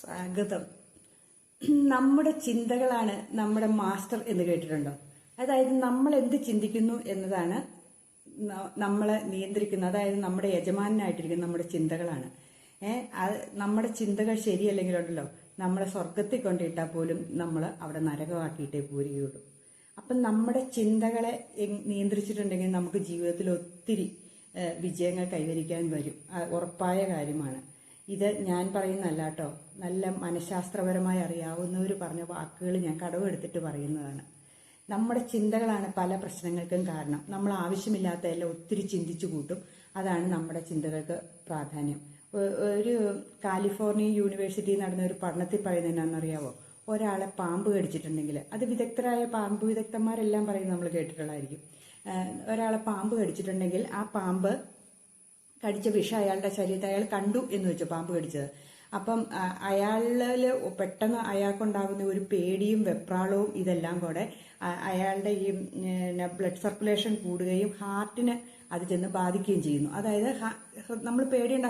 സ്വാഗതം. നമ്മുടെ ചിന്തകളാണ് നമ്മുടെ മാസ്റ്റർ എന്ന് കേട്ടിട്ടുണ്ടോ? അതായത് നമ്മൾ എന്ത് ചിന്തിക്കുന്നു എന്നതാണ് നമ്മളെ നിയന്ത്രിക്കുന്നത്. അതായത് നമ്മുടെ യജമാനായിട്ടിരിക്കുന്ന നമ്മുടെ ചിന്തകളാണ്. നമ്മുടെ ചിന്തകൾ ശരിയല്ലെങ്കിലുണ്ടല്ലോ. നമ്മളെ സ്വർഗത്തിൽ കൊണ്ടിട്ടാൽ പോലും നമ്മൾ അവിടെ നരകമാക്കിയിട്ടേ പോരുകയുള്ളൂ. അപ്പം നമ്മുടെ ചിന്തകളെ നിയന്ത്രിച്ചിട്ടുണ്ടെങ്കിൽ നമുക്ക് ജീവിതത്തിൽ ഒത്തിരി വിജയങ്ങൾ കൈവരിക്കാൻ വരും. ഉറപ്പായ കാര്യമാണ്. ഇത് ഞാൻ പറയുന്നല്ല കേട്ടോ. നല്ല മനഃശാസ്ത്രപരമായി അറിയാവുന്നവർ പറഞ്ഞ വാക്കുകൾ ഞാൻ കടവെടുത്തിട്ട് പറയുന്നതാണ്. നമ്മുടെ ചിന്തകളാണ് പല പ്രശ്നങ്ങൾക്കും കാരണം. നമ്മൾ ആവശ്യമില്ലാത്ത എല്ലാം ഒത്തിരി ചിന്തിച്ചു കൂട്ടും. അതാണ് നമ്മുടെ ചിന്തകൾക്ക് പ്രാധാന്യം. ഒരു കാലിഫോർണിയ യൂണിവേഴ്സിറ്റിയിൽ നടന്ന ഒരു പഠനത്തിൽ പറയുന്നത് എന്നാണെന്നറിയാവോ? ഒരാളെ പാമ്പ് കടിച്ചിട്ടുണ്ടെങ്കിൽ. അത് വിദഗ്ധരായ പാമ്പ് വിദഗ്ധന്മാരെല്ലാം പറയുന്നത് നമ്മൾ കേട്ടിട്ടുള്ളതായിരിക്കും. ഒരാളെ പാമ്പ് കടിച്ചിട്ടുണ്ടെങ്കിൽ ആ പാമ്പ് കടിച്ച വിഷം അയാളുടെ ശരീരത്തിൽ അയാൾ കണ്ടു എന്ന് വെച്ചു പാമ്പ് കടിച്ചത്. അപ്പം അയാളിൽ പെട്ടെന്ന് അയാൾക്കുണ്ടാകുന്ന ഒരു പേടിയും വെപ്രാളവും ഇതെല്ലാം കൂടെ അയാളുടെ ഈ ബ്ലഡ് സർക്കുലേഷൻ കൂടുകയും ഹാർട്ടിന് അത് ചെന്ന് ബാധിക്കുകയും ചെയ്യുന്നു. അതായത് നമ്മൾ പേടിയേണ്ട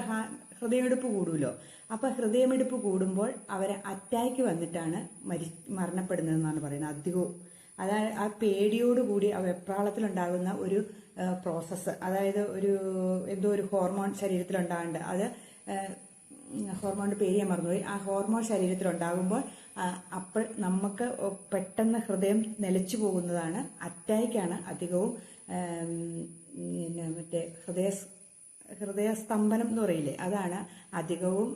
ഹൃദയമിടിപ്പ് കൂടുമല്ലോ. അപ്പൊ ഹൃദയമിടിപ്പ് കൂടുമ്പോൾ അവരെ അറ്റാക്ക് വന്നിട്ടാണ് മരി മരണപ്പെടുന്നതെന്നാണ് പറയുന്നത്. അധികവും അതായത് ആ പേടിയോടുകൂടി ആ വെപ്രാളത്തിലുണ്ടാകുന്ന ഒരു പ്രോസസ്സ് അതായത് ഒരു എന്തോ ഒരു ഹോർമോൺ ശരീരത്തിലുണ്ടാകുന്നുണ്ട് അത് ഹോർമോണിന്റെ പേര് ഞാൻ മറന്നുപോയി. ആ ഹോർമോൺ ശരീരത്തിൽ ഉണ്ടാകുമ്പോൾ അപ്പോൾ നമുക്ക് പെട്ടെന്ന് ഹൃദയം നിലച്ചു പോകുന്നതാണ് അറ്റാക്കാണ് അധികവും മറ്റേ ഹൃദയ ഹൃദയസ്തംഭനം എന്ന് പറയില്ലേ? അതാണ് അധികവും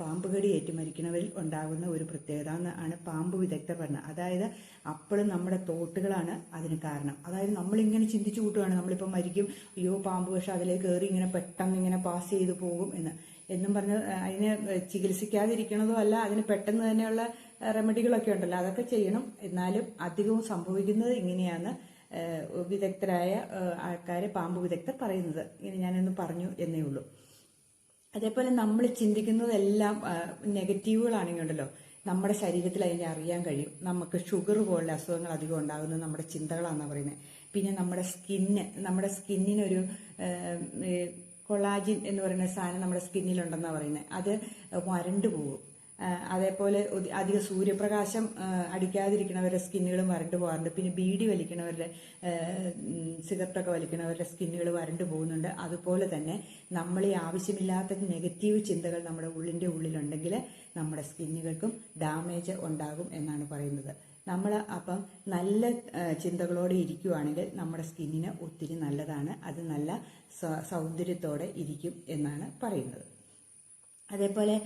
പാമ്പ് കടി ഏറ്റു മരിക്കുന്നവരിൽ ഉണ്ടാകുന്ന ഒരു പ്രത്യേകത എന്നാണ് പാമ്പ് വിദഗ്ധർ പറഞ്ഞത്. അതായത് അപ്പോഴും നമ്മുടെ തോട്ടുകളാണ് അതിന് കാരണം. അതായത് നമ്മളിങ്ങനെ ചിന്തിച്ചു കൂട്ടുകയാണ് നമ്മളിപ്പോൾ മരിക്കും അയ്യോ പാമ്പ് പക്ഷെ അതിലേക്ക് കയറി ഇങ്ങനെ പെട്ടെന്ന് ഇങ്ങനെ പാസ് ചെയ്തു പോകും എന്ന്. എന്നും പറഞ്ഞ് അതിനെ ചികിത്സിക്കാതിരിക്കണതോ അല്ല അതിന് പെട്ടെന്ന് തന്നെയുള്ള റെമഡികളൊക്കെ ഉണ്ടല്ലോ. അതൊക്കെ ചെയ്യണം. എന്നാലും അധികവും സംഭവിക്കുന്നത് ഇങ്ങനെയാണ്. വിദഗ്ധരായ ആൾക്കാരെ പാമ്പ് വിദഗ്ധർ പറയുന്നത്. ഇങ്ങനെ ഞാനൊന്ന് പറഞ്ഞു എന്നേ ഉള്ളൂ. അതേപോലെ നമ്മൾ ചിന്തിക്കുന്നതെല്ലാം നെഗറ്റീവുകളാണെങ്കിൽ ഉണ്ടല്ലോ നമ്മുടെ ശരീരത്തിൽ അതിനെ അറിയാൻ കഴിയും. നമുക്ക് ഷുഗർ പോലുള്ള അസുഖങ്ങൾ അധികം ഉണ്ടാകുന്നത് നമ്മുടെ ചിന്തകളാണെന്നാണ് പറയുന്നത് പിന്നെ നമ്മുടെ സ്കിന്ന് നമ്മുടെ സ്കിന്നിനൊരു കൊളാജിൻ എന്ന് പറയുന്ന സാധനം നമ്മുടെ സ്കിന്നിലുണ്ടെന്നാണ് പറയുന്നത് അത് വരണ്ടു പോകും. അതേപോലെ അധികം സൂര്യപ്രകാശം അടിക്കാതിരിക്കണവരുടെ സ്കിന്നുകളും വരണ്ടു പോകാറുണ്ട്. പിന്നെ ബീഡി ഉം, സിഗരറ്റൊക്കെ വലിക്കണവരുടെ സ്കിന്നുകൾ വരണ്ടു പോകുന്നുണ്ട്. അതുപോലെ തന്നെ നമ്മൾ ഈ ആവശ്യമില്ലാത്ത നെഗറ്റീവ് ചിന്തകൾ നമ്മുടെ ഉള്ളിന്റെ ഉള്ളിലുണ്ടെങ്കിൽ നമ്മുടെ സ്കിന്നുകൾക്കും ഡാമേജ് ഉണ്ടാകും എന്നാണ് പറയുന്നത്. നമ്മൾ അപ്പം നല്ല ചിന്തകളോടെ ഇരിക്കുവാണെങ്കിൽ നമ്മുടെ സ്കിന്നിന് ഒത്തിരി നല്ലതാണ്. അത് നല്ല സൗന്ദര്യത്തോടെ ഇരിക്കും എന്നാണ് പറയുന്നത്. അതേപോലെ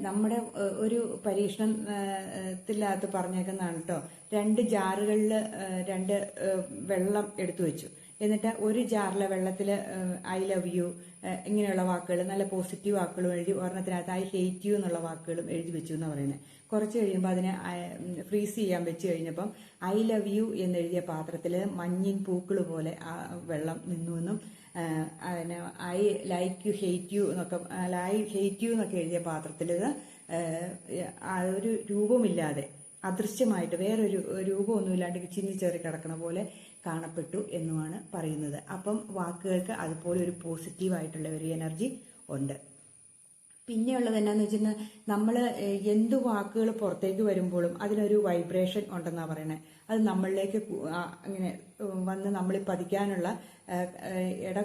നമ്മുടെ ഒരു പരീക്ഷണത്തിനകത്ത് പറഞ്ഞേക്കുന്നതാണ് കേട്ടോ രണ്ട് ജാറുകളിൽ രണ്ട് വെള്ളം എടുത്തു വെച്ചു. എന്നിട്ട് ഒരു ജാറിലെ വെള്ളത്തിൽ ഐ ലവ് യു ഇങ്ങനെയുള്ള വാക്കുകൾ നല്ല പോസിറ്റീവ് വാക്കുകളും എഴുതി ഒരെണ്ണത്തിനകത്ത് ഐ ഹേറ്റ് യു എന്നുള്ള വാക്കുകളും എഴുതി വെച്ചു എന്ന് പറയുന്നത് കുറച്ച് കഴിയുമ്പോൾ അതിനെ ഫ്രീസ് ചെയ്യാൻ വെച്ച് കഴിഞ്ഞപ്പം ഐ ലവ് യു എന്നെഴുതിയ പാത്രത്തിൽ മഞ്ഞിൻ പൂക്കൾ പോലെ ആ വെള്ളം നിന്നു എന്നും അതിന് I like you hate you എന്നൊക്കെ ലൈ ഹേറ്റ് യു എന്നൊക്കെ എഴുതിയ പാത്രത്തിൽ ആ ഒരു രൂപമില്ലാതെ അദൃശ്യമായിട്ട് വേറൊരു രൂപമൊന്നുമില്ലാണ്ട് ചിന്നിച്ചേറി കിടക്കണ പോലെ കാണപ്പെട്ടു എന്നുമാണ് പറയുന്നത്. അപ്പം വാക്കുകൾക്ക് അതുപോലെ ഒരു പോസിറ്റീവായിട്ടുള്ള ഒരു എനർജി ഉണ്ട്. പിന്നെയുള്ളത് എന്നാന്ന് വെച്ചാൽ നമ്മൾ എന്ത് വാക്കുകൾ പുറത്തേക്ക് വരുമ്പോഴും അതിനൊരു വൈബ്രേഷൻ ഉണ്ടെന്നാണ് പറയണത് അത് നമ്മളിലേക്ക് അങ്ങനെ വന്ന് നമ്മളിൽ പതിക്കാനുള്ള ഇട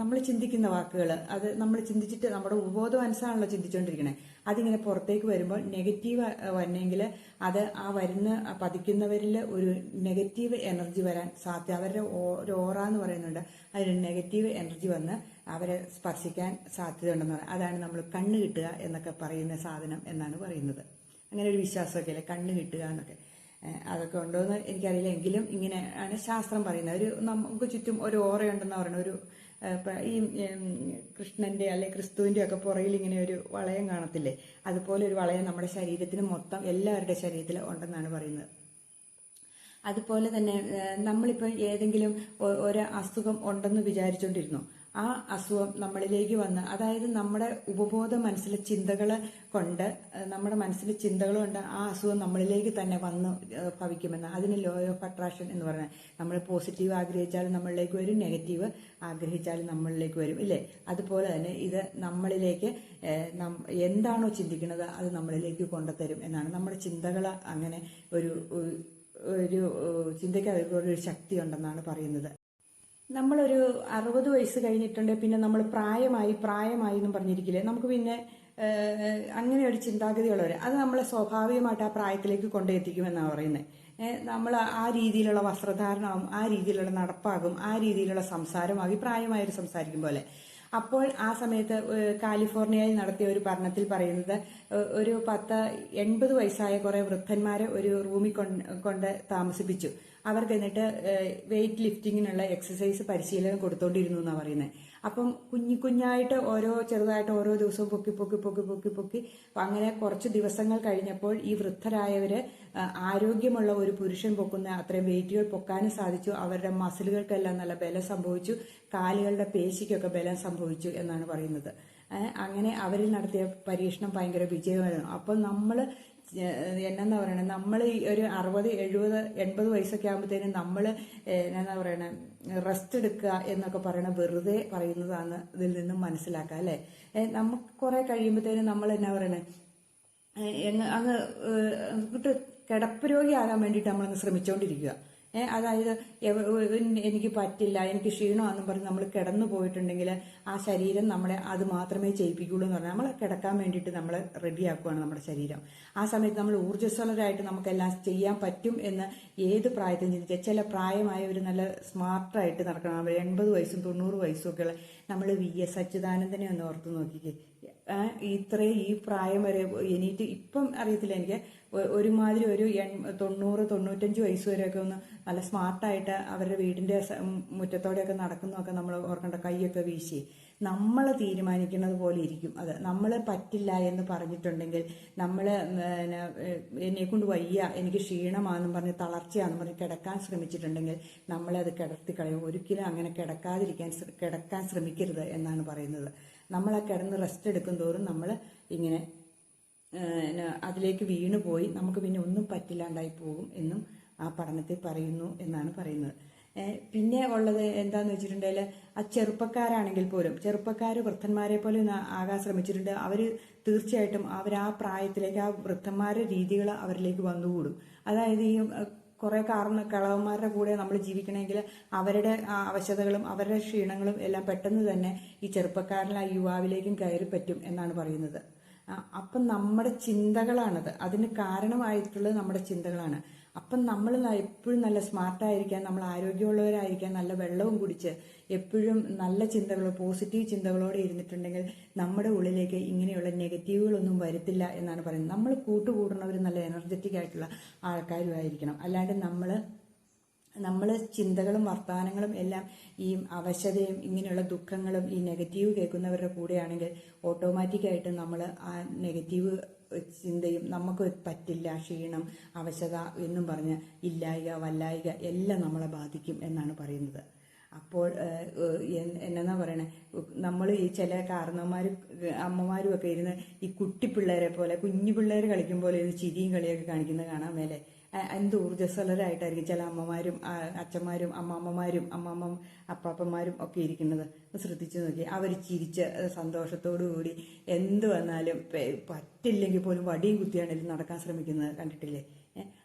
നമ്മൾ ചിന്തിക്കുന്ന വാക്കുകൾ അത് നമ്മൾ ചിന്തിച്ചിട്ട് നമ്മുടെ ഉപബോധ മനസ്സാണല്ലോ ചിന്തിച്ചുകൊണ്ടിരിക്കണേ അതിങ്ങനെ പുറത്തേക്ക് വരുമ്പോൾ നെഗറ്റീവ് വന്നെങ്കിൽ അത് ആ വരുന്ന പതിക്കുന്നവരിൽ ഒരു നെഗറ്റീവ് എനർജി വരാൻ സാധ്യത അവരുടെ ഒരു ഓറ എന്ന് പറയുന്നുണ്ട്. അതിന് നെഗറ്റീവ് എനർജി വന്ന് അവരെ സ്പർശിക്കാൻ സാധ്യത ഉണ്ടെന്ന് പറയാം അതാണ് നമ്മൾ കണ്ണ് കിട്ടുക എന്നൊക്കെ പറയുന്ന സാധനം എന്നാണ് പറയുന്നത്. അങ്ങനെ ഒരു വിശ്വാസമൊക്കെ അല്ലേ? കണ്ണ് കിട്ടുക എന്നൊക്കെ. ഏഹ് ഉണ്ടോ എന്ന് എനിക്കറിയില്ല. എങ്കിലും ഇങ്ങനെയാണ് ശാസ്ത്രം പറയുന്നത്. ഒരു നമുക്ക് ചുറ്റും ഒരു ഓറയുണ്ടെന്ന് പറയുന്നത് ഒരു ഈ കൃഷ്ണന്റെ അല്ലെ ക്രിസ്തുവിന്റെ ഒക്കെ പുറയിൽ ഇങ്ങനെ ഒരു വളയം കാണത്തില്ലേ? അതുപോലെ ഒരു വളയം നമ്മുടെ ശരീരത്തിന് മൊത്തം എല്ലാവരുടെ ശരീരത്തിൽ ഉണ്ടെന്നാണ് പറയുന്നത്. അതുപോലെ തന്നെ നമ്മളിപ്പോൾ ഏതെങ്കിലും ഒരു അസുഖം ഉണ്ടെന്ന് വിചാരിച്ചുകൊണ്ടിരുന്നു ആ അസുഖം നമ്മളിലേക്ക് വന്ന് അതായത് നമ്മുടെ ഉപബോധ മനസ്സിലെ ചിന്തകൾ കൊണ്ട് നമ്മുടെ മനസ്സിലെ ചിന്തകൾ കൊണ്ട് ആ അസുഖം നമ്മളിലേക്ക് തന്നെ വന്ന് ഭവിക്കുമെന്ന്. അതിന് ലോ ഓഫ് അട്രാക്ഷൻ എന്ന് പറയുന്നത്. നമ്മൾ പോസിറ്റീവ് ആഗ്രഹിച്ചാലും നമ്മളിലേക്ക് വരും നെഗറ്റീവ് ആഗ്രഹിച്ചാലും നമ്മളിലേക്ക് വരും ഇല്ലേ? അതുപോലെ തന്നെ ഇത് നമ്മളിലേക്ക് എന്താണോ ചിന്തിക്കുന്നത് അത് നമ്മളിലേക്ക് കൊണ്ടുതരും എന്നാണ്. നമ്മുടെ ചിന്തകൾ അങ്ങനെ ഒരു- ഒരു ചിന്തയ്ക്ക് അതുപോലെ ഒരു ശക്തി ഉണ്ടെന്നാണ് പറയുന്നത്. നമ്മളൊരു അറുപത് വയസ്സ് കഴിഞ്ഞിട്ടുണ്ട് പിന്നെ നമ്മൾ പ്രായമായി പ്രായമായി എന്നും പറഞ്ഞിരിക്കില്ലേ? നമുക്ക് പിന്നെ അങ്ങനെ ഒരു ചിന്താഗതിയുള്ളവർ അത് നമ്മളെ സ്വാഭാവികമായിട്ട് ആ പ്രായത്തിലേക്ക് കൊണ്ടെത്തിക്കുമെന്നാണ് പറയുന്നത് നമ്മൾ ആ രീതിയിലുള്ള വസ്ത്രധാരണമാകും ആ രീതിയിലുള്ള നടപ്പാകും ആ രീതിയിലുള്ള സംസാരമാകും ഈ പ്രായമായൊരു സംസാരിക്കും പോലെ. അപ്പോൾ ആ സമയത്ത് കാലിഫോർണിയയിൽ നടത്തിയ ഒരു പഠനത്തിൽ പറയുന്നത് ഒരു പത്ത് എൺപത് വയസ്സായ കുറെ വൃദ്ധന്മാരെ ഒരു റൂമിൽ കൊണ്ട് താമസിപ്പിച്ചു. അവർക്ക് എന്നിട്ട് വെയിറ്റ് ലിഫ്റ്റിങ്ങിനുള്ള എക്സസൈസ് പരിശീലനം കൊടുത്തോണ്ടിരുന്നു എന്നാണ് പറയുന്നത് അപ്പം കുഞ്ഞു കുഞ്ഞായിട്ട് ഓരോ ചെറുതായിട്ട് ഓരോ ദിവസവും പൊക്കി പൊക്കി പൊക്കി പൊക്കി പൊക്കി അങ്ങനെ കുറച്ച് ദിവസങ്ങൾ കഴിഞ്ഞപ്പോൾ ഈ വൃദ്ധരായവര് ആരോഗ്യമുള്ള ഒരു പുരുഷൻ പൊക്കുന്ന അത്രയും വെയിറ്റുകൾ പൊക്കാനും സാധിച്ചു. അവരുടെ മസിലുകൾക്കെല്ലാം നല്ല ബലം സംഭവിച്ചു. കാലുകളുടെ പേശിക്കൊക്കെ ബലം സംഭവിച്ചു എന്നാണ് പറയുന്നത്. അങ്ങനെ അവരിൽ നടത്തിയ പരീക്ഷണം ഭയങ്കര വിജയമായിരുന്നു. അപ്പോൾ നമ്മൾ എന്നാ പറയണേ നമ്മൾ ഈ ഒരു അറുപത് എഴുപത് എൺപത് വയസ്സൊക്കെ ആകുമ്പോഴത്തേനും നമ്മൾ എന്നാ പറയണേ റെസ്റ്റ് എടുക്കുക എന്നൊക്കെ പറയണ വെറുതെ പറയുന്നതാണ് ഇതിൽ നിന്നും മനസ്സിലാക്കുക അല്ലേ? നമുക്ക് കുറെ കഴിയുമ്പോഴത്തേനും നമ്മൾ എന്നാ പറയണേ അങ്ങ് അങ്ങോട്ട് കിടപ്പ് രോഗിയാകാൻ വേണ്ടിയിട്ട് നമ്മളങ്ങ് ശ്രമിച്ചുകൊണ്ടിരിക്കുക അതായത് എനിക്ക് പറ്റില്ല എനിക്ക് ക്ഷീണമാണെന്ന് പറഞ്ഞ് നമ്മൾ കിടന്നു പോയിട്ടുണ്ടെങ്കിൽ ആ ശരീരം നമ്മളെ അത് മാത്രമേ ചെയ്യിപ്പിക്കുള്ളൂ എന്ന് പറഞ്ഞാൽ നമ്മൾ കിടക്കാൻ വേണ്ടിയിട്ട് നമ്മൾ റെഡിയാക്കുകയാണ് നമ്മുടെ ശരീരം. ആ സമയത്ത് നമ്മൾ ഊർജസ്വലരായിട്ട് നമുക്കെല്ലാം ചെയ്യാൻ പറ്റും എന്ന് ഏത് പ്രായത്തിൽ ചിന്തിച്ചാൽ ചില ഒരു നല്ല സ്മാർട്ടായിട്ട് നടക്കണം. അവർ എൺപത് വയസ്സും തൊണ്ണൂറ് വയസ്സും ഒക്കെയുള്ള നമ്മൾ വി എസ് അച്യുതാനന്ദനെ ഒന്ന് ഓർത്ത് നോക്കിക്കേ. ആ, ഇത്രയും ഈ പ്രായം വരെ എനിക്ക് ഇപ്പം അറിയത്തില്ല എനിക്ക്. ഒരുമാതിരി ഒരു എൺ- തൊണ്ണൂറ് തൊണ്ണൂറ്റഞ്ച് വയസ്സ് വരെയൊക്കെ ഒന്ന് നല്ല സ്മാർട്ടായിട്ട് അവരുടെ വീടിന്റെ മുറ്റത്തോടെയൊക്കെ നടക്കുന്നതൊക്കെ നമ്മൾ ഓർക്കേണ്ട കൈയൊക്കെ വീശി. നമ്മൾ തീരുമാനിക്കുന്നത് പോലെ ഇരിക്കും. അത് നമ്മൾ പറ്റില്ല എന്ന് പറഞ്ഞിട്ടുണ്ടെങ്കിൽ നമ്മൾ എന്നെ കൊണ്ട് വയ്യ എനിക്ക് ക്ഷീണമാണെന്നും പറഞ്ഞ് തളർച്ചയാണെന്നും പറഞ്ഞ് കിടക്കാൻ ശ്രമിച്ചിട്ടുണ്ടെങ്കിൽ നമ്മളത് കിടത്തി കളയും. ഒരിക്കലും അങ്ങനെ കിടക്കാതിരിക്കാൻ കിടക്കാൻ ശ്രമിക്കരുത് എന്നാണ് പറയുന്നത്. നമ്മൾ ആ കിടന്ന് റെസ്റ്റ് എടുക്കും തോറും നമ്മൾ ഇങ്ങനെ അതിലേക്ക് വീണു പോയി നമുക്ക് പിന്നെ ഒന്നും പറ്റില്ലാണ്ടായി പോകും എന്നും ആ പഠനത്തിൽ പറയുന്നു എന്നാണ് പറയുന്നത്. പിന്നെ ഉള്ളത് എന്താന്ന് വെച്ചിട്ടുണ്ടെങ്കിൽ ആ ചെറുപ്പക്കാരാണെങ്കിൽ പോലും ചെറുപ്പക്കാർ വൃദ്ധന്മാരെ പോലെ ആകാൻ ശ്രമിച്ചിട്ടുണ്ട്. അവർ തീർച്ചയായിട്ടും അവർ ആ പ്രായത്തിലേക്ക് ആ വൃദ്ധന്മാരുടെ രീതികൾ അവരിലേക്ക് വന്നുകൂടും. അതായത് ഈ കുറെ കാരണ കളവന്മാരുടെ കൂടെ നമ്മൾ ജീവിക്കണമെങ്കിൽ അവരുടെ അവശതകളും അവരുടെ ക്ഷീണങ്ങളും എല്ലാം പെട്ടെന്ന് തന്നെ ഈ ചെറുപ്പക്കാരനെ ആ യുവാവിലേക്കും കയറി പറ്റും എന്നാണ് പറയുന്നത്. അപ്പം നമ്മുടെ ചിന്തകളാണത്. അതിന് കാരണമായിട്ടുള്ളത് നമ്മുടെ ചിന്തകളാണ്. അപ്പം നമ്മൾ എപ്പോഴും നല്ല സ്മാർട്ടായിരിക്കാൻ നമ്മൾ ആരോഗ്യമുള്ളവരായിരിക്കാൻ നല്ല വെള്ളവും കുടിച്ച് എപ്പോഴും നല്ല ചിന്തകൾ പോസിറ്റീവ് ചിന്തകളോടെ ഇരുന്നിട്ടുണ്ടെങ്കിൽ നമ്മുടെ ഉള്ളിലേക്ക് ഇങ്ങനെയുള്ള നെഗറ്റീവുകളൊന്നും വരത്തില്ല എന്നാണ് പറയുന്നത്. നമ്മൾ കൂട്ടുകൂടുന്നവർ നല്ല എനർജറ്റിക് ആയിട്ടുള്ള ആൾക്കാരും ആയിരിക്കണം. അല്ലാണ്ട് നമ്മൾ നമ്മൾ ചിന്തകളും വർത്തമാനങ്ങളും എല്ലാം ഈ അവശതയും ഇങ്ങനെയുള്ള ദുഃഖങ്ങളും ഈ നെഗറ്റീവ് കേൾക്കുന്നവരുടെ കൂടെയാണെങ്കിൽ ഓട്ടോമാറ്റിക്കായിട്ട് നമ്മൾ ആ നെഗറ്റീവ് ചിന്തയും നമുക്ക് പറ്റില്ല ക്ഷീണം അവശത എന്നും പറഞ്ഞ് ഇല്ലായിക വല്ലായിക എല്ലാം നമ്മളെ ബാധിക്കും എന്നാണ് പറയുന്നത്. അപ്പോൾ എന്നാ പറയണേ? നമ്മൾ ഈ ചില കാരണവന്മാരും അമ്മമാരും ഒക്കെ ഇരുന്ന് ഈ കുട്ടി പിള്ളേരെ പോലെ കുഞ്ഞു പിള്ളേർ കളിക്കും പോലെ ഇരുന്ന് ചിരിയും കളിയൊക്കെ കാണിക്കുന്നത് കാണാൻ മേലെ. എന്ത് ഊർജസ്വലരായിട്ടായിരിക്കും ചില അമ്മമാരും അച്ഛന്മാരും അമ്മാമ്മമാരും അമ്മാമ്മ അപ്പാപ്പന്മാരും ഒക്കെ ഇരിക്കുന്നത്. ശ്രദ്ധിച്ചു നോക്കി. അവർ ചിരിച്ച് സന്തോഷത്തോടു കൂടി എന്ത് വന്നാലും പറ്റില്ലെങ്കിൽ പോലും വടിയും കുത്തിയാണെങ്കിലും നടക്കാൻ ശ്രമിക്കുന്നത് കണ്ടിട്ടില്ലേ?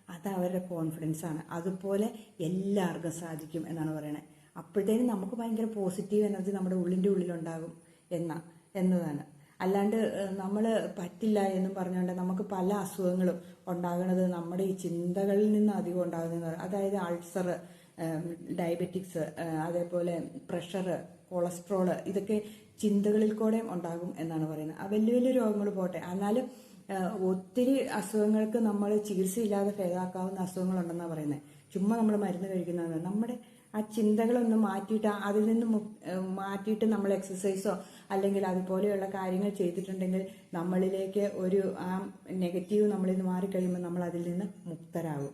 അത് അവരുടെ കോൺഫിഡൻസ് ആണ്. അതുപോലെ എല്ലാവർക്കും സാധിക്കും എന്നാണ് പറയുന്നത് അപ്പോഴത്തേനും നമുക്ക് ഭയങ്കര പോസിറ്റീവ് എനർജി നമ്മുടെ ഉള്ളിന്റെ ഉള്ളിലുണ്ടാകും എന്ന എന്നതാണ്. അല്ലാണ്ട് നമ്മൾ പറ്റില്ല എന്നും പറഞ്ഞുകൊണ്ട് നമുക്ക് പല അസുഖങ്ങളും ഉണ്ടാകുന്നത് നമ്മുടെ ഈ ചിന്തകളിൽ നിന്ന് അധികം ഉണ്ടാകുന്നത്. അതായത് അൾസർ ഡയബറ്റിക്സ് അതേപോലെ പ്രഷർ കൊളസ്ട്രോൾ ഇതൊക്കെ ചിന്തകളിൽ കൂടെ ഉണ്ടാകും എന്നാണ് പറയുന്നത്. ആ വലിയ വലിയ രോഗങ്ങൾ പോട്ടെ. എന്നാലും ഒത്തിരി അസുഖങ്ങൾക്ക് നമ്മൾ ചികിത്സയില്ലാതെ ഭേദാക്കാവുന്ന അസുഖങ്ങളുണ്ടെന്നാണ് പറയുന്നത് ചുമ്മാ നമ്മൾ മരുന്ന് കഴിക്കുന്നതാണ്. നമ്മുടെ ആ ചിന്തകളൊന്നും മാറ്റിയിട്ട് അതിൽ നിന്ന് മാറ്റിയിട്ട് നമ്മൾ എക്സസൈസോ അല്ലെങ്കിൽ അതുപോലെയുള്ള കാര്യങ്ങൾ ചെയ്തിട്ടുണ്ടെങ്കിൽ നമ്മളിലേക്ക് ഒരു ആ നെഗറ്റീവ് നമ്മളിൽ നിന്ന് മാറിക്കഴിയുമ്പോൾ നമ്മൾ അതിൽ നിന്ന് മുക്തരാകും.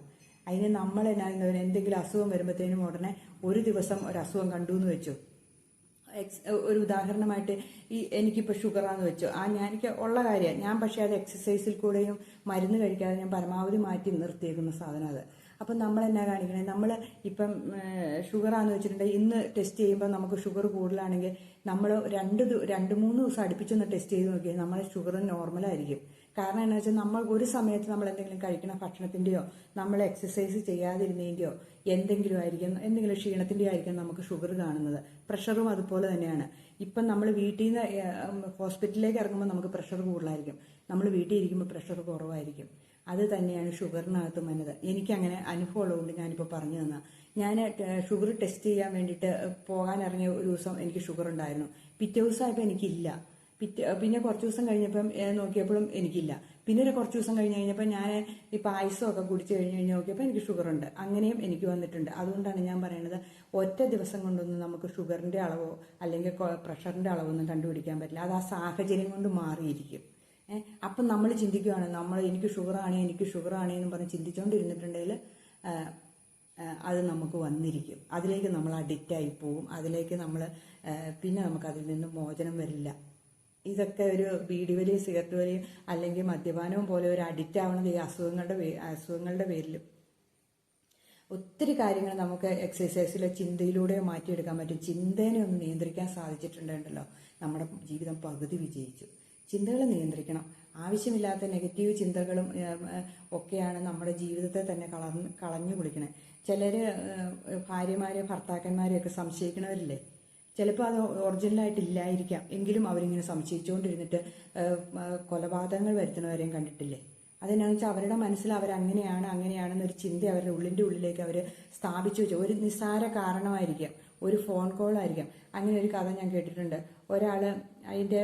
അതിന് നമ്മൾ എന്നാ എന്തെങ്കിലും അസുഖം വരുമ്പോഴത്തേനും ഉടനെ ഒരു ദിവസം ഒരു അസുഖം കണ്ടു എന്ന് വെച്ചു. എക്സ് ഒരു ഉദാഹരണമായിട്ട് ഈ എനിക്കിപ്പോൾ ഷുഗറാന്ന് വെച്ചു. ആ ഞാൻ എനിക്ക് ഉള്ള കാര്യമാണ് ഞാൻ പക്ഷേ അത് എക്സസൈസിൽ കൂടെയും മരുന്ന് കഴിക്കാതെ ഞാൻ പരമാവധി മാറ്റി നിർത്തിയേക്കുന്ന സാധനം അത്. അപ്പം നമ്മൾ എന്നാ കാണിക്കണേ? നമ്മൾ ഇപ്പം ഷുഗറാന്ന് വെച്ചിട്ടുണ്ടെങ്കിൽ ഇന്ന് ടെസ്റ്റ് ചെയ്യുമ്പോൾ നമുക്ക് ഷുഗർ കൂടുതലാണെങ്കിൽ നമ്മൾ രണ്ട് രണ്ട് മൂന്ന് ദിവസം അടുപ്പിച്ചൊന്ന് ടെസ്റ്റ് ചെയ്ത് നോക്കിയാൽ നമ്മളെ ഷുഗർ നോർമലായിരിക്കും കാരണം എന്താ വെച്ചാൽ നമ്മൾ ഒരു സമയത്ത് നമ്മൾ എന്തെങ്കിലും കഴിക്കുന്ന ഭക്ഷണത്തിന്റെയോ നമ്മൾ എക്സസൈസ് ചെയ്യാതിരുന്നതിന്റെയോ എന്തെങ്കിലും ആയിരിക്കും എന്തെങ്കിലും ക്ഷീണത്തിന്റെയോ ആയിരിക്കും നമുക്ക് ഷുഗർ കാണുന്നത്. പ്രഷറും അതുപോലെ തന്നെയാണ്. ഇപ്പം നമ്മൾ വീട്ടിൽ നിന്ന് ഹോസ്പിറ്റലിലേക്ക് ഇറങ്ങുമ്പോൾ നമുക്ക് പ്രഷർ കൂടുതലായിരിക്കും. നമ്മൾ വീട്ടിൽ ഇരിക്കുമ്പോൾ പ്രഷർ കുറവായിരിക്കും. അത് തന്നെയാണ് ഷുഗറിനകത്തും വന്നത്. എനിക്കങ്ങനെ അനുഭവം ഉള്ളതുകൊണ്ട് ഞാനിപ്പോൾ പറഞ്ഞു തന്ന. ഞാൻ ഷുഗർ ടെസ്റ്റ് ചെയ്യാൻ വേണ്ടിയിട്ട് പോകാനിറങ്ങിയ ഒരു ദിവസം എനിക്ക് ഷുഗർ ഉണ്ടായിരുന്നു പിറ്റേ ദിവസമായപ്പോൾ എനിക്കില്ല. പിറ്റേ പിന്നെ കുറച്ച് ദിവസം കഴിഞ്ഞപ്പം നോക്കിയപ്പോഴും എനിക്കില്ല. പിന്നെ ഒരു കുറച്ച് ദിവസം കഴിഞ്ഞ് കഴിഞ്ഞപ്പോൾ ഞാൻ ഈ പായസമൊക്കെ കുടിച്ച് കഴിഞ്ഞ് കഴിഞ്ഞ് നോക്കിയപ്പോൾ എനിക്ക് ഷുഗർ ഉണ്ട് അങ്ങനെയും എനിക്ക് വന്നിട്ടുണ്ട്. അതുകൊണ്ടാണ് ഞാൻ പറയുന്നത് ഒറ്റ ദിവസം കൊണ്ടൊന്നും നമുക്ക് ഷുഗറിന്റെ അളവോ അല്ലെങ്കിൽ പ്രഷറിന്റെ അളവോ ഒന്നും കണ്ടുപിടിക്കാൻ പറ്റില്ല. അത് ആ സാഹചര്യം കൊണ്ട് മാറിയിരിക്കും. അപ്പം നമ്മൾ ചിന്തിക്കുകയാണ് നമ്മൾ എനിക്ക് ഷുഗറാണ് എനിക്ക് ഷുഗറാണ് എന്ന് പറഞ്ഞ് ചിന്തിച്ചുകൊണ്ടിരുന്നിട്ടുണ്ടെങ്കിൽ അത് നമുക്ക് വന്നിരിക്കും. അതിലേക്ക് നമ്മൾ അഡിക്റ്റായി പോവും. അതിലേക്ക് നമ്മൾ പിന്നെ നമുക്ക് അതിൽ നിന്ന് മോചനം വരില്ല. ഇതൊക്കെ ഒരു ബീഡി വലിയും സിഗരറ്റ് വലിയും അല്ലെങ്കിൽ മദ്യപാനവും പോലെ ഒരു അഡിക്റ്റ് ആവണത് ഈ അസുഖങ്ങളുടെ അസുഖങ്ങളുടെ പേരിലും. ഒത്തിരി കാര്യങ്ങൾ നമുക്ക് എക്സസൈസിലെ ചിന്തയിലൂടെ മാറ്റിയെടുക്കാൻ പറ്റും. ചിന്തേനെ ഒന്ന് നിയന്ത്രിക്കാൻ സാധിച്ചിട്ടുണ്ടല്ലോ നമ്മുടെ ജീവിതം പകുതി വിജയിച്ചു. ചിന്തകൾ നിയന്ത്രിക്കണം. ആവശ്യമില്ലാത്ത നെഗറ്റീവ് ചിന്തകളും ഒക്കെയാണ് നമ്മുടെ ജീവിതത്തെ തന്നെ കളഞ്ഞു കളഞ്ഞു കുളിക്കണേ. ചിലര് ഏ, ഭാര്യമാരെ ഭർത്താക്കന്മാരെയൊക്കെ സംശയിക്കണവരില്ലേ? ചിലപ്പോൾ അത് ഒറിജിനലായിട്ട് ഇല്ലായിരിക്കാം എങ്കിലും അവരിങ്ങനെ സംശയിച്ചുകൊണ്ടിരുന്നിട്ട് കൊലപാതകങ്ങൾ വരുത്തുന്നവരെയും കണ്ടിട്ടില്ലേ? അതെന്നാന്ന് വെച്ചാൽ അവരുടെ മനസ്സിൽ അവരങ്ങനെയാണ് അങ്ങനെയാണെന്നൊരു ചിന്ത അവരുടെ ഉള്ളിന്റെ ഉള്ളിലേക്ക് അവർ സ്ഥാപിച്ചു വെച്ചു. ഒരു നിസ്സാര കാരണമായിരിക്കാം. ഒരു ഫോൺ കോൾ ആയിരിക്കാം അങ്ങനെ ഒരു കഥ ഞാൻ കേട്ടിട്ടുണ്ട്. ഒരാൾ അതിന്റെ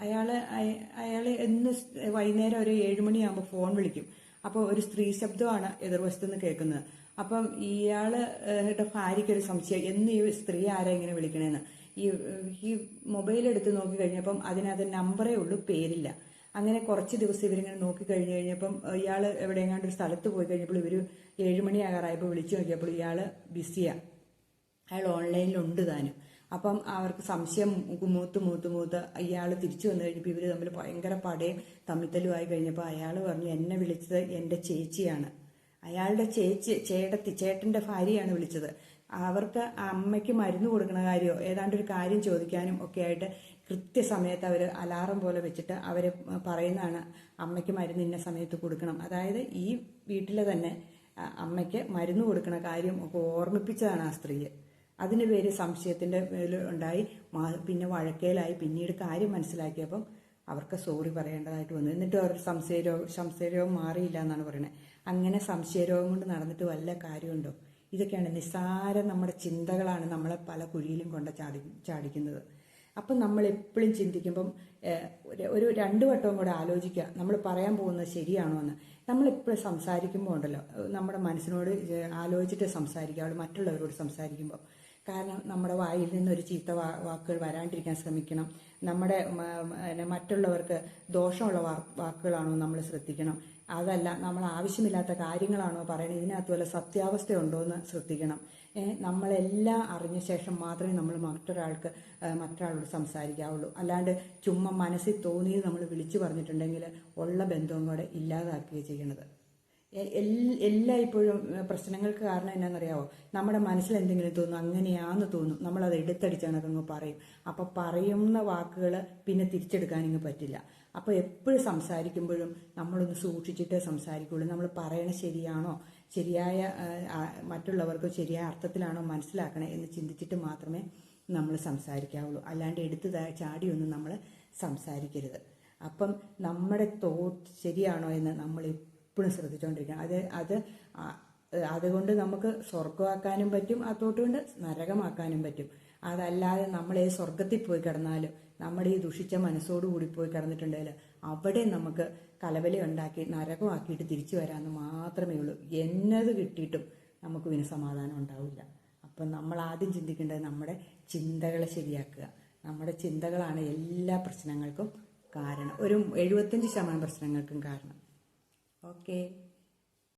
അയാൾ അയാൾ എന്ന് വൈകുന്നേരം ഒരു ഏഴുമണിയാകുമ്പോൾ ഫോൺ വിളിക്കും. അപ്പോൾ ഒരു സ്ത്രീ ശബ്ദമാണ് എതിർവശത്തു നിന്ന് കേൾക്കുന്നത്. അപ്പം ഇയാൾ ഏഹ് ഭാര്യയ്ക്ക് ഒരു സംശയം. എന്ന് ഈ സ്ത്രീ ആരാ ഇങ്ങനെ വിളിക്കണേന്ന്? ഈ ഈ മൊബൈൽ എടുത്ത് നോക്കി കഴിഞ്ഞപ്പം അതിനകത്ത് നമ്പറേ ഉള്ളൂ പേരില്ല. അങ്ങനെ കുറച്ച് ദിവസം ഇവരിങ്ങനെ നോക്കി കഴിഞ്ഞ് കഴിഞ്ഞപ്പം ഇയാൾ എവിടെയെങ്ങാണ്ട് ഒരു സ്ഥലത്ത് പോയി കഴിഞ്ഞപ്പോൾ ഇവർ ഏഴുമണിയാകാറായപ്പോൾ വിളിച്ചു നോക്കിയപ്പോൾ ഇയാൾ ബിസിയാണ് അയാൾ ഓൺലൈനിലുണ്ട് താനും. അപ്പം അവർക്ക് സംശയം മൂത്ത് മൂത്ത് മൂത്ത് അയാൾ തിരിച്ചു വന്നു കഴിഞ്ഞപ്പോൾ ഇവർ തമ്മിൽ ഭയങ്കര പടയും തമ്മിത്തലുമായി കഴിഞ്ഞപ്പോൾ അയാൾ പറഞ്ഞു എന്നെ വിളിച്ചത് എന്റെ ചേച്ചിയാണ്. അയാളുടെ ചേച്ചി ചേട്ടത്തി ചേട്ടന്റെ ഭാര്യയാണ് വിളിച്ചത്. അവർക്ക് അമ്മയ്ക്ക് മരുന്ന് കൊടുക്കുന്ന കാര്യമോ ഏതാണ്ട് ഒരു കാര്യം ചോദിക്കാനും ഒക്കെ ആയിട്ട് കൃത്യസമയത്ത് അവർ അലാറം പോലെ വെച്ചിട്ട് അവർ പറയുന്നതാണ് അമ്മയ്ക്ക് മരുന്ന് ഇന്ന സമയത്ത് കൊടുക്കണം. അതായത് ഈ വീട്ടിലെ തന്നെ അമ്മയ്ക്ക് മരുന്ന് കൊടുക്കുന്ന കാര്യം ഒക്കെ ഓർമ്മിപ്പിച്ചതാണ് ആ സ്ത്രീയെ. അതിന് പേര് സംശയത്തിന്റെ മേൽ ഉണ്ടായി. പിന്നെ വഴക്കേലായി. പിന്നീട് കാര്യം മനസ്സിലാക്കിയപ്പം അവർക്ക് സോറി പറയേണ്ടതായിട്ട് വന്നു. എന്നിട്ട് അവർ സംശയരോഗം സംശയരോഗം മാറിയില്ല എന്നാണ് പറയുന്നത് അങ്ങനെ സംശയരോഗം കൊണ്ട് നടന്നിട്ട് വല്ല കാര്യമുണ്ടോ? ഇതൊക്കെയാണ് നിസ്സാരം നമ്മുടെ ചിന്തകളാണ് നമ്മളെ പല കുഴിയിലും കൊണ്ട് ചാടി ചാടിക്കുന്നത്. അപ്പം നമ്മൾ എപ്പോഴും ചിന്തിക്കുമ്പം ഒരു- രണ്ട് വട്ടവും കൂടെ ആലോചിക്കുക. നമ്മൾ പറയാൻ പോകുന്നത് ശരിയാണോ എന്ന്. നമ്മൾ എപ്പോഴും സംസാരിക്കുമ്പോൾ ഉണ്ടല്ലോ. നമ്മുടെ മനസ്സിനോട് ആലോചിച്ചിട്ട് സംസാരിക്കുക. മറ്റുള്ളവരോട് സംസാരിക്കുമ്പോൾ. കാരണം നമ്മുടെ വായിൽ നിന്നൊരു ചീത്ത വാക്കുകൾ വരാണ്ടിരിക്കാൻ ശ്രമിക്കണം. നമ്മുടെ മറ്റുള്ളവർക്ക് ദോഷമുള്ള വാക്കുകളാണോ നമ്മൾ ശ്രദ്ധിക്കണം. അതല്ല നമ്മൾ ആവശ്യമില്ലാത്ത കാര്യങ്ങളാണോ പറയുന്നത്. ഇതിനകത്ത് വല്ല സത്യാവസ്ഥയുണ്ടോ എന്ന് ശ്രദ്ധിക്കണം നമ്മളെല്ലാം അറിഞ്ഞ ശേഷം മാത്രമേ നമ്മൾ മറ്റൊരാൾക്ക് മറ്റൊരാളോട് സംസാരിക്കാവുള്ളൂ. അല്ലാണ്ട് ചുമ്മാ മനസ്സിൽ തോന്നിയത് നമ്മൾ വിളിച്ചു പറഞ്ഞിട്ടുണ്ടെങ്കിൽ ഉള്ള ബന്ധവും കൂടെ ഇല്ലാതാക്കുകയാണ് ചെയ്യണത്. എല്ലായ്പ്പോഴും ഇപ്പോഴും പ്രശ്നങ്ങൾക്ക് കാരണം എന്നാണെന്നറിയാവോ നമ്മുടെ മനസ്സിൽ എന്തെങ്കിലും തോന്നും അങ്ങനെയാന്ന് തോന്നും. നമ്മൾ എടുത്തടിച്ചാണ് അതങ്ങ് പറയും. അപ്പോൾ പറയുന്ന വാക്കുകൾ പിന്നെ തിരിച്ചെടുക്കാൻ ഇങ്ങ് പറ്റില്ല. അപ്പോൾ എപ്പോഴും സംസാരിക്കുമ്പോഴും നമ്മളൊന്ന് സൂക്ഷിച്ചിട്ടേ സംസാരിക്കുള്ളൂ. നമ്മൾ പറയണ ശരിയാണോ? ശരിയായ മറ്റുള്ളവർക്ക് ശരിയായ അർത്ഥത്തിലാണോ മനസ്സിലാക്കണേ എന്ന് ചിന്തിച്ചിട്ട് മാത്രമേ നമ്മൾ സംസാരിക്കാവുള്ളൂ. അല്ലാണ്ട് എടുത്ത് ചാടിയൊന്നും നമ്മൾ സംസാരിക്കരുത്. അപ്പം നമ്മുടെ തോട്ട് ശരിയാണോ എന്ന് നമ്മൾ എപ്പോഴും ശ്രദ്ധിച്ചുകൊണ്ടിരിക്കണം അത് അത് അതുകൊണ്ട് നമുക്ക് സ്വർഗമാക്കാനും പറ്റും ആ തോട്ട് കൊണ്ട് നരകമാക്കാനും പറ്റും. അതല്ലാതെ നമ്മൾ ഈ സ്വർഗത്തിൽ പോയി കിടന്നാലും നമ്മുടെ ഈ ദുഷിച്ച മനസ്സോടുകൂടി പോയി കിടന്നിട്ടുണ്ടെങ്കിൽ അവിടെ നമുക്ക് കലവല ഉണ്ടാക്കി നരകമാക്കിയിട്ട് തിരിച്ചു വരാമെന്ന് മാത്രമേ ഉള്ളൂ. എന്നത് കിട്ടിയിട്ടും നമുക്ക് പിന്നെ സമാധാനം ഉണ്ടാവില്ല. അപ്പം നമ്മൾ ആദ്യം ചിന്തിക്കേണ്ടത് നമ്മുടെ ചിന്തകളെ ശരിയാക്കുക. നമ്മുടെ ചിന്തകളാണ് എല്ലാ പ്രശ്നങ്ങൾക്കും കാരണം. ഒരു എഴുപത്തഞ്ച് ശതമാനം പ്രശ്നങ്ങൾക്കും കാരണം. Okay.